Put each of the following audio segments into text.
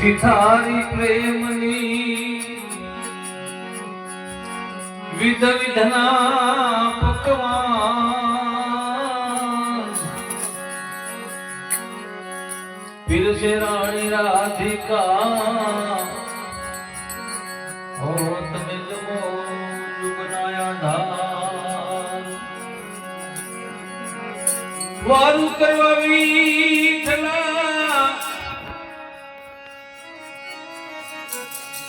દેશી થારી પ્રેમની વિધ વિધના પકવાન. પીરસે રાણી રાધિકા. હો, તમે જમો જુગનાયા ધાર વારું કરવા Vitthala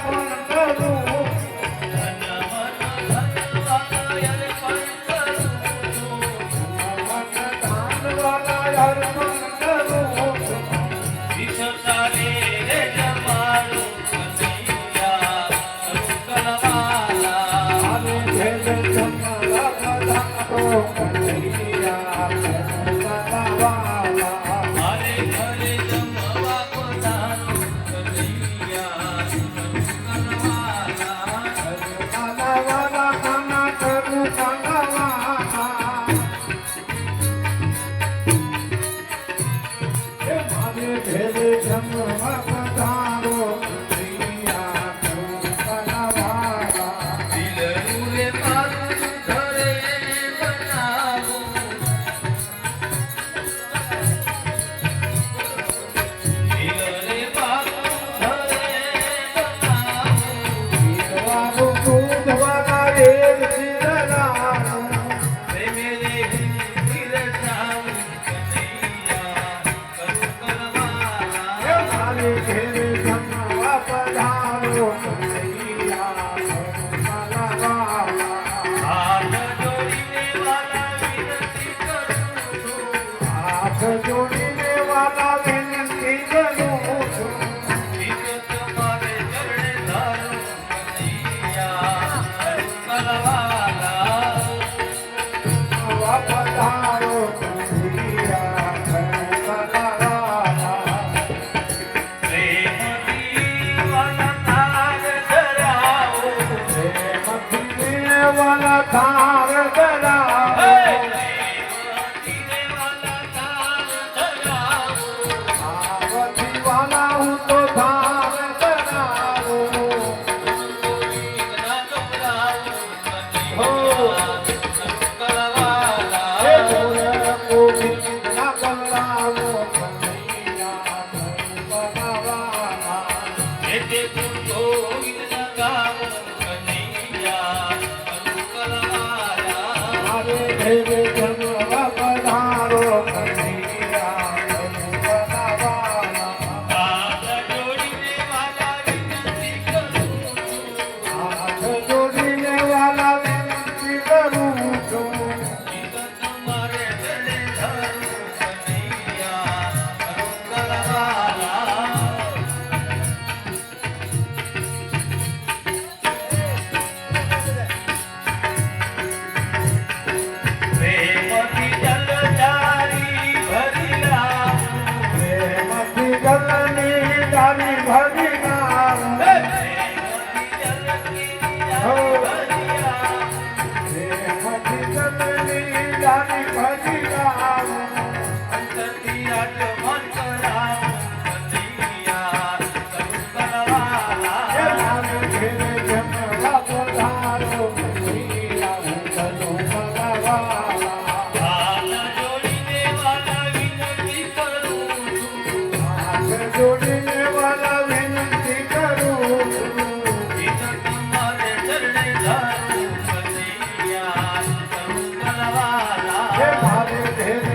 falar na cara do का el हे महादेव हे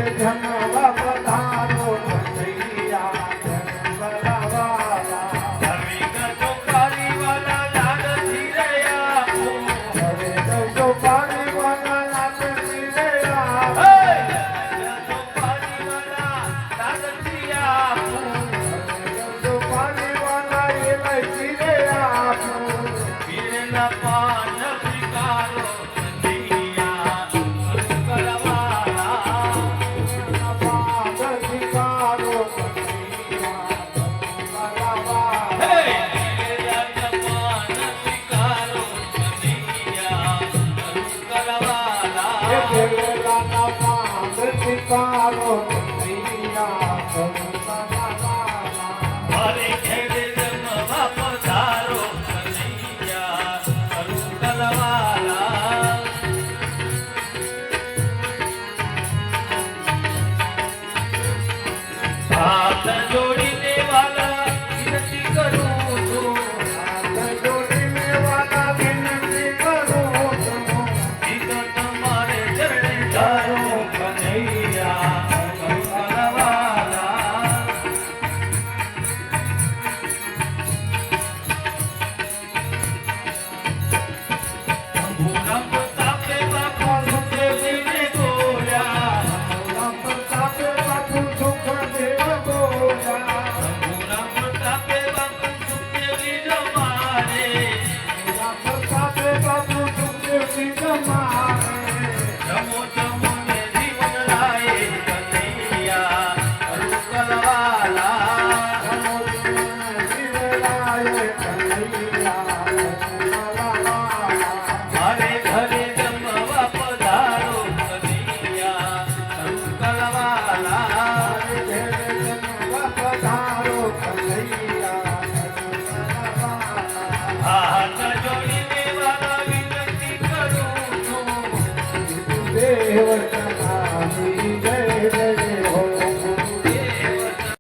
پاڻ تو کين